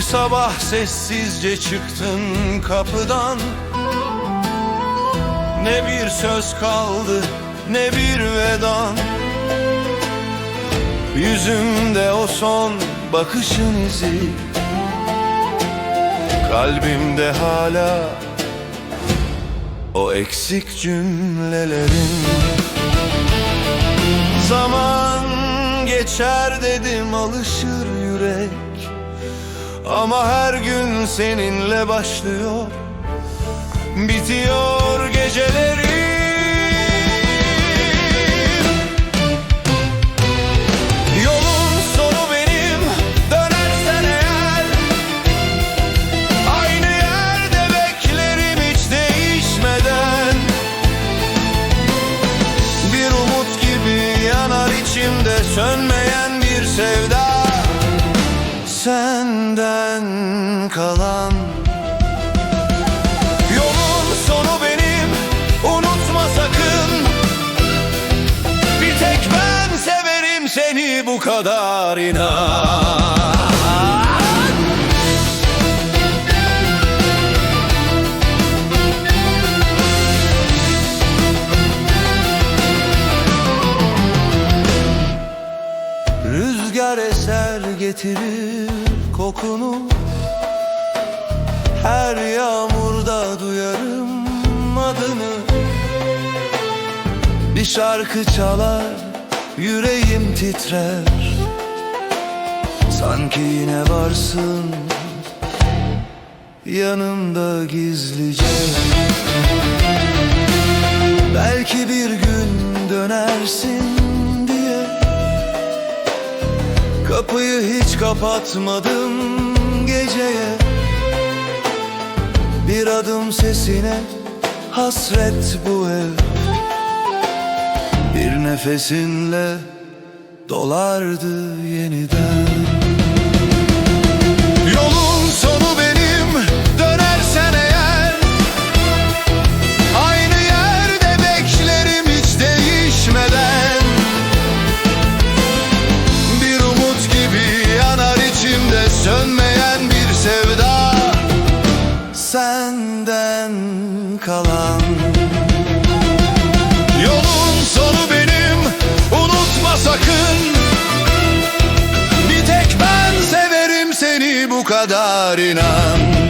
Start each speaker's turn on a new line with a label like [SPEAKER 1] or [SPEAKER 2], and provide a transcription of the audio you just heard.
[SPEAKER 1] sabah sessizce çıktın kapıdan. Ne bir söz kaldı ne bir vedan. Yüzümde o son bakışın izi. Kalbimde hala o eksik cümlelerin. Zaman geçer dedim alışır yürek Ama her gün seninle başlıyor Bitiyor gecelerim. Yolun sonu benim dönersen eğer Aynı yerde beklerim hiç değişmeden. Bir umut gibi yanar içimde sönmeyen bir sevda Senden kalan. Yolun sonu benim unutma sakın. Bir tek ben severim seni bu kadar inan getirir kokunu. Her yağmurda duyarım adını. Bir şarkı çalar yüreğim titrer. Sanki yine varsın yanımda gizlice. Belki bir gün dönersin Kapıyı hiç kapatmadım geceye. Bir adım sesine hasret bu ev. Bir nefesinle dolardı yeniden Senden kalan. Yolun sonu benim unutma sakın. Bir tek ben severim seni bu kadar inan